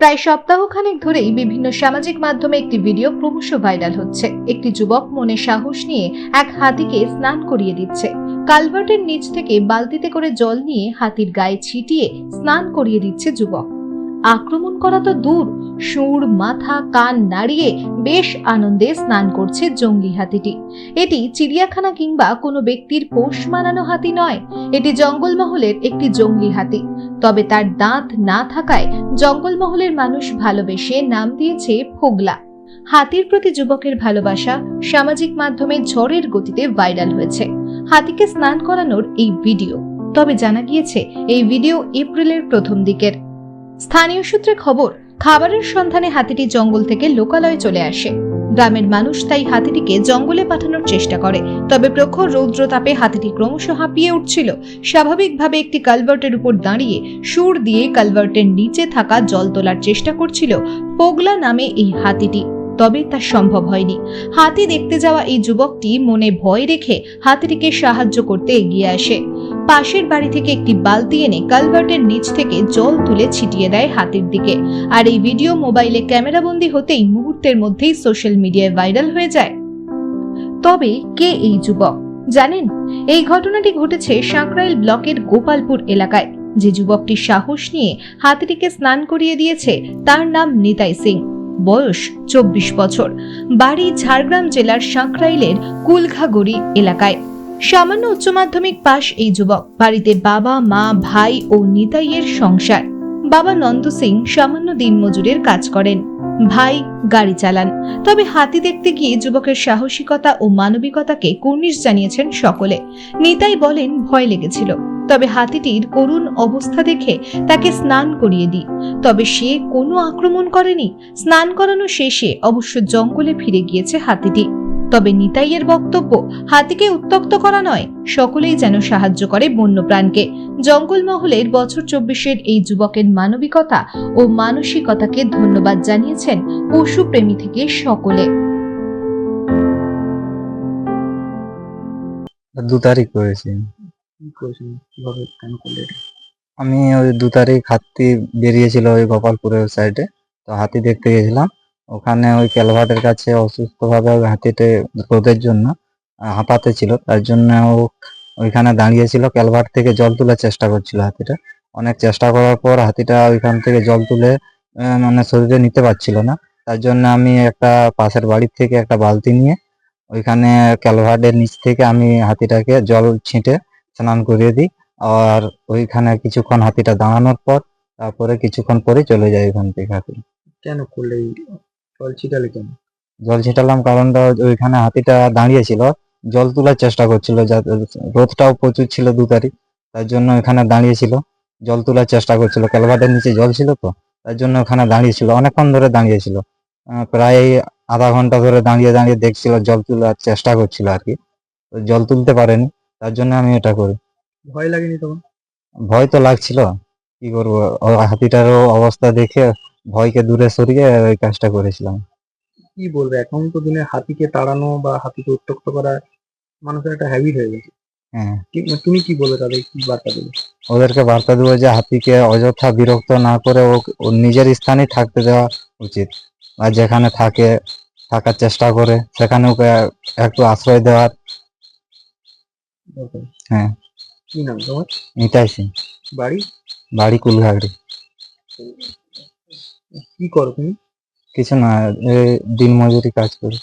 প্রায় সপ্তাহখানেক ধরেই বিভিন্ন সামাজিক মাধ্যমে একটি ভিডিও ক্রমশ ভাইরাল হচ্ছে। একটি যুবক মনে সাহস নিয়ে এক হাতিকে স্নান করিয়ে দিচ্ছে। কালভার্টের নিচ থেকে বালতিতে করে জল নিয়ে হাতির গায়ে ছিটিয়ে স্নান করিয়ে দিচ্ছে যুবক। আক্রমণ করা তো দূর সুর, মাথা, কান নাড়িয়ে বেশ আনন্দে স্নান করছে জঙ্গলি হাতিটি। এটি চিড়িয়াখানা কিংবা কোনো ব্যক্তির পোষ মানানো হাতি নয়। এটি জঙ্গলমহলের একটি জঙ্গলি হাতি। তবে তার দাঁত না থাকায় জঙ্গলমহলের মানুষ ভালোবেসে নাম দিয়েছে ফোগলা। হাতির প্রতি যুবকের ভালোবাসা সামাজিক মাধ্যমে ঝড়ের গতিতে ভাইরাল হয়েছে। হাতিকে স্নান করানোর এই ভিডিও। তবে জানা গিয়েছে, এই ভিডিও এপ্রিলের প্রথম দিকের। স্থানীয় সূত্রে খবর খাবারের সন্ধানে হাতিটি জঙ্গল থেকে লোকালয়ে চলে আসে। গ্রামের মানুষ তাই হাতিটিকে জঙ্গলে পাঠানোর চেষ্টা করে, তবে প্রখর রৌদ্রতাপে হাতিটি ক্রমশ হাঁপিয়ে উঠছিল। স্বাভাবিকভাবে একটি কালভার্টের উপর দাঁড়িয়ে সুর দিয়ে কালভার্টের নিচে থাকা জল তোলার চেষ্টা করছিল পোগলা নামে এই হাতিটি, তবে তা সম্ভব হয়নি। হাতি দেখতে যাওয়া এই যুবকটি মনে ভয় রেখে হাতিটিকে সাহায্য করতে এগিয়ে আসে। পাশের বাড়ি থেকে একটি বালতি এনে কালভার্টের নিচ থেকে জল তুলে ছিটিয়ে দেয় হাতির দিকে। আর এই ভিডিও মোবাইলে ক্যামেরাবন্দি হতেই মুহূর্তের মধ্যেই সোশ্যাল মিডিয়ায় ভাইরাল হয়ে যায়। তবে কে এই যুবক? জানেন? এই ঘটনাটি ঘটেছে সাঁকরাইল ব্লকের গোপালপুর এলাকায়। যে যুবকটি সাহস নিয়ে হাতিটিকে স্নান করিয়ে দিয়েছে, তার নাম নিতাই সিং। বয়স চব্বিশ বছর। বাড়ি ঝাড়গ্রাম জেলার সাঁকরাইলের কুলঘাগড়ি এলাকায়। সামান্য উচ্চ মাধ্যমিক পাশ এই যুবক। বাড়িতে বাবা, মা, ভাই ও নিতাইয়ের সংসার। বাবা নন্দ সিং সামান্য দিনমজুরের কাজ করেন। ভাই গাড়ি চালান। তবে হাতি দেখতে গিয়ে যুবকের সাহসিকতা ও মানবিকতাকে কুর্নিশ জানিয়েছেন সকলে। নিতাই বলেন, ভয় লেগেছিল। তবে হাতিটির করুণ অবস্থা দেখে তাকে স্নান করিয়ে দিই। তবে সে কোনো আক্রমণ করেনি। স্নান করানো শেষে অবশ্য জঙ্গলে ফিরে গিয়েছে হাতিটি। তবে নিতাইয়ের বক্তব্য হাতিকে উত্তক্ত করা নয় সকলেই যেন সাহায্য করে বন্যপ্রাণকে। জঙ্গলমহলের বছর চব্বিশের এই যুবকের মানবিকতা ও মানসিকতাকে ধন্যবাদ জানিয়েছেন পশুপ্রেমী থেকে সকলে। দু তারিখ করেছি? আমি ওই দু তারিখ হাতি বেরিয়েছিল ওই গোপালপুরের সাইডে তো হাতি দেখতে গেছিলাম। ওখানে ওই ক্যালভার্টের কাছে অসুস্থ ভাবে ওই হাতিতে রোদের জন্য হাঁপাতে ছিল। তার জন্য ও ওইখানে দাঁড়িয়েছিল ক্যালভার্ট থেকে জল তোলার চেষ্টা করছিল হাতিটা। অনেক চেষ্টা করার পর হাতিটা ওইখান থেকে জল তুলে মানে শরীরে নিতে পারছিল না। তার জন্য আমি একটা পাশের বাড়ির থেকে একটা বালতি নিয়ে ওইখানে ক্যালভার্টের নিচ থেকে আমি হাতিটাকে জল ছিটে স্নান করিয়ে দিই। আর ওইখানে কিছুক্ষণ হাতিটা দাঁড়ানোর পর, তারপরে কিছুক্ষণ পরে চলে যায় ওইখান থেকে হাতি। কেন করলে জল ছিটালে কেন? জল ছিটালাম কারণটা ওইখানে হাতিটা দাঁড়িয়েছিল জল তোলার চেষ্টা করছিল যাতে রোদটাও প্রচুর ছিল দু তারিখ তার জন্য এখানে দাঁড়িয়েছিল জল তোলার চেষ্টা করছিল। ক্যালভার্টের নিচে জল ছিল তো তার জন্য ওখানে দাঁড়িয়েছিল অনেকক্ষণ ধরে দাঁড়িয়েছিল। আহ, প্রায় আধা ঘণ্টা ধরে দাঁড়িয়ে দাঁড়িয়ে দেখছিল জল তোলার চেষ্টা করছিল আর কি। জল তুলতে পারেনি তার জন্য আমি এটা করি। ভয় লাগেনি তখন ভয় তো লাগছিল কি করব? হাতিটারও অবস্থা দেখে ভয়কে দূরে সরিয়ে ওই কাজটা করেছিলাম। কি বলবে? এখন তো দিনে হাতিকে তাড়ানো বা হাতিকে উত্তক্ত করা মানুষের একটা হ্যাবিট হয়ে গেছে। হ্যাঁ। তুমি কি বলবে তাদের কি বার্তা দেবে? ওদেরকে বার্তা দেবো যে হাতিকে অযথা বিরক্ত না করে ও নিজের স্থানেই থাকতে দেওয়া উচিত। আর যেখানে থাকে থাকার চেষ্টা করে সেখানে ওকে একটু আশ্রয় দেওয়ার। হ্যাঁ। কি নাম তোমার? নিতাই সিং। বাড়ি? বাড়ি কুলঘাগড়ি। কি করো তুমি? কিছু না এ, দিন মজুরি কাজ করি।